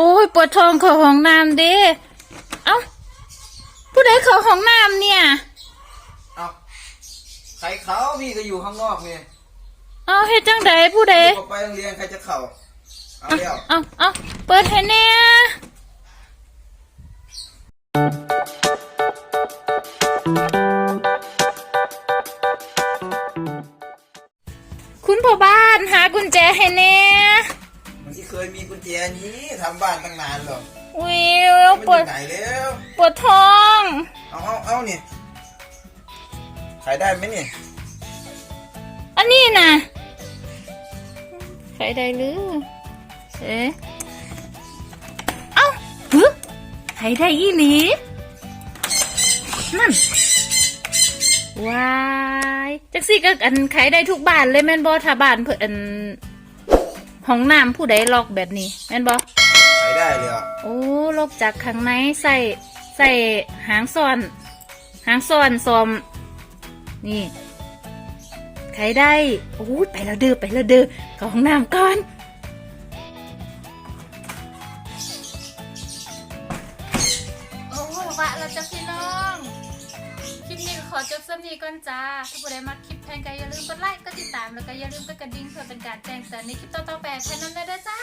อ้ยปวดท้องเข้าห้องน้ำเด้เอ้าผู้ใดเข้าห้องน้ำเนี่ย เอาใครเขาพี่ก็อยู่ข้างนอกนี่เอาเฮ็ดจังใดผู้ใดเขาไปโรงเรียนใครจะเข้าเอาเอาเร็วเอาเอาเปิดให้แน่คุณพ่อบ้านหากุญแจให้แน่มันที่เคยมีกุ ญแจนี้ทำบ้านตั้งนานหรอกอุ้ยมันปอวดยู่ไหนแล้วปวดท้อง เอาเอาเอานี่ขายได้ไหมนี่อันนี้นะใครได้หรือเอ๊ะเอ้าฮึใครได้ยี่หลีนั่นว้ายจักซี่ก็อันขายได้ทุกบ้านเลยแม่นบอถ้าบ้านเพื่ออัน ห้องน้ำผู้ใดล็อกแบบนี้แม่นบอขายได้เลยอะโอ้ล็อกจากข้างในใส่ใส่หางซ่อน หางซ่อนซอม นี่ใครได้โอ้ยไปแล้วเด้อไปแล้วเด้อเข้าห้องน้ำก่อนโอ้วะเราจะพี่น้อง คลิปนี้ก็ขอจบสักนีก่อนจ้า ถ้าผู้ใดมาคลิป แพนก็อย่าลืมกดไลค์ กดติดตาม แล้วก็อย่าลืมกดกระดิ่งเพื่อเป็นการแจ้งเตือนในคลิปต่อๆไปแค่นั้นเลยด้อจ้า